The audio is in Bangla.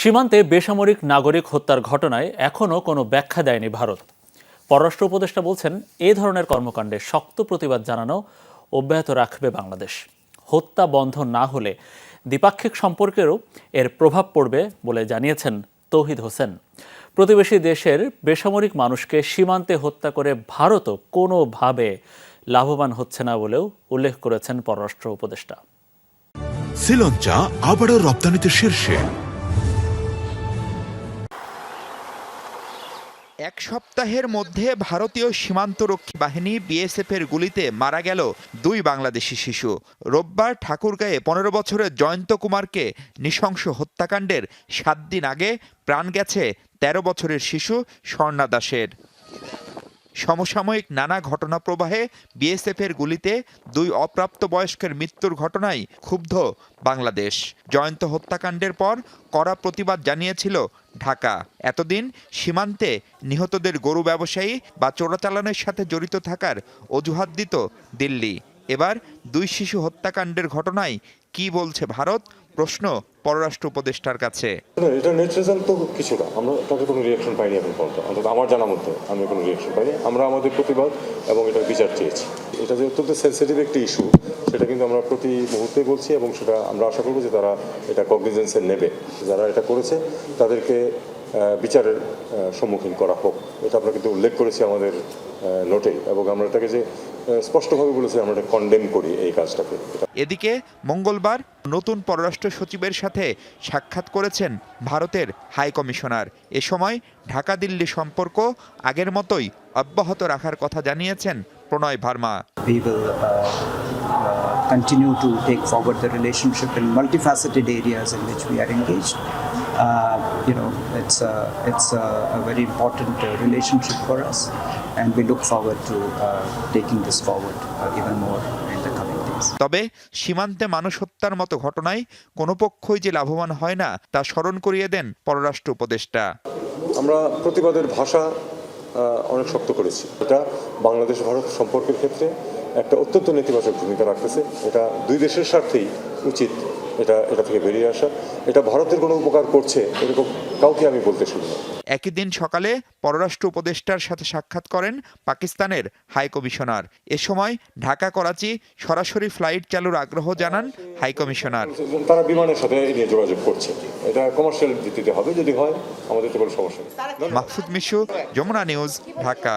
সীমান্তে বেসামরিক নাগরিক হত্যার ঘটনায় এখনও কোনো ব্যাখ্যা দেয়নি ভারত। পররাষ্ট্র উপদেষ্টা বলছেন, এ ধরনের কর্মকাণ্ডে শক্ত প্রতিবাদ জানানো অব্যাহত রাখবে বাংলাদেশ। হত্যা বন্ধ না হলে দ্বিপাক্ষিক সম্পর্কেরও এর প্রভাব পড়বে বলে জানিয়েছেন তৌহিদ হোসেন। প্রতিবেশী দেশের বেসামরিক মানুষকে সীমান্তে হত্যা করে ভারতও কোনোভাবে লাভবান হচ্ছে না বলেও উল্লেখ করেছেন পররাষ্ট্র উপদেষ্টা। শ্রীলঞ্চা আবারও রপ্তানিতে শীর্ষে। এক সপ্তাহের মধ্যে ভারতীয় সীমান্তরক্ষী বাহিনী বিএসএফের গুলিতে মারা গেল দুই বাংলাদেশি শিশু। রোববার ঠাকুরগাঁয়ে পনেরো বছরের জয়ন্ত কুমারকে নৃশংস হত্যাকাণ্ডের সাত দিন আগে প্রাণ গেছে তেরো বছরের শিশু স্বর্ণা দাসের। সমসাময়িক নানা ঘটনা প্রবাহে বিএসএফ এর গুলিতে দুই অপ্রাপ্ত বয়স্কের মৃত্যুর ঘটনায় ক্ষুব্ধ বাংলাদেশ। জয়ন্ত হত্যাকাণ্ডের পর কড়া প্রতিবাদ জানিয়েছিল ঢাকা। এতদিন সীমান্তে নিহতদের গরু ব্যবসায়ী বা চোরাচালানের সাথে জড়িত থাকার অজুহাত দিত দিল্লি। এবার দুই শিশু হত্যাকাণ্ডের ঘটনায় কি বলছে ভারত? প্রশ্ন পররাষ্ট্র উপদেষ্টার কাছে। এটা নেট তো কিছু না। আমরা তাতে কোনো রিয়াকশন পাইনি এখন পর্যন্ত। অন্তত আমার জানা মধ্যে আমি কোনো রিয়াকশন পাইনি। আমরা আমাদের প্রতিবাদ এবং এটার বিচার চেয়েছি। এটা যে অত্যন্ত সেন্সিটিভ একটি ইস্যু সেটা কিন্তু আমরা প্রতি মুহূর্তে বলছি এবং সেটা আমরা আশা করব যে তারা এটা কগনিজেন্সে নেবে। যারা এটা করেছে, তাদেরকে বিচারের সম্মুখীন করা হোক। এটা আমরা কিন্তু উল্লেখ করেছি আমাদের নোটে এবং আমরা এটাকে যে স্পষ্টভাবে বলেছি আমরা এটা কন্ডেম করি এই কাজটাকে। এদিকে মঙ্গলবার নতুন পররাষ্ট্র সচিবের সাথে সাক্ষাৎ করেছেন ভারতের হাই কমিশনার। এ সময় ঢাকা দিল্লি সম্পর্ক আগের মতোই অব্যাহত রাখার কথা জানিয়েছেন প্রণয় Verma. We will uh, uh, continue to take forward the relationship in multifaceted areas in which we are engaged. Uh, you know, it's a, it's a, a very important uh, relationship for us, and we look forward to uh, taking this forward uh, even more in the coming days. তবে সীমান্তে মানুষ হত্যার মতো ঘটনায় কোনো পক্ষই যে লাভবান হয় না তা স্মরণ করিয়ে দেন পররাষ্ট্র উপদেষ্টা। আমরা প্রতিবাদের ভাষা অনেক শক্ত করেছি। এটা বাংলাদেশ ভারত সম্পর্কের ক্ষেত্রে একটা অত্যন্ত নেতিবাচক ভূমিকা রাখতেছে। এটা দুই দেশের স্বার্থেই উচিত এটা এটা থেকে বেরিয়ে আসা। এটা ভারতের কোনো উপকার করছে এরকম কাউকে আমি বলতে শুনি না। একই দিন সকালে পররাষ্ট্র উপদেষ্টার সাথে সাক্ষাৎ করেন পাকিস্তানের হাই কমিশনার। এ সময় ঢাকা করাচি সরাসরি ফ্লাইট চালুর আগ্রহ জানান হাই কমিশনার। তারা বিমানের সাথে এই নিয়ে যোগাযোগ করছে। এটা কমার্শিয়াল ভিত্তিতে হবে যদি হয় আমাদের তো কোনো সমস্যা নেই। মাহফুজ মিশু যমুনা নিউজ ঢাকা।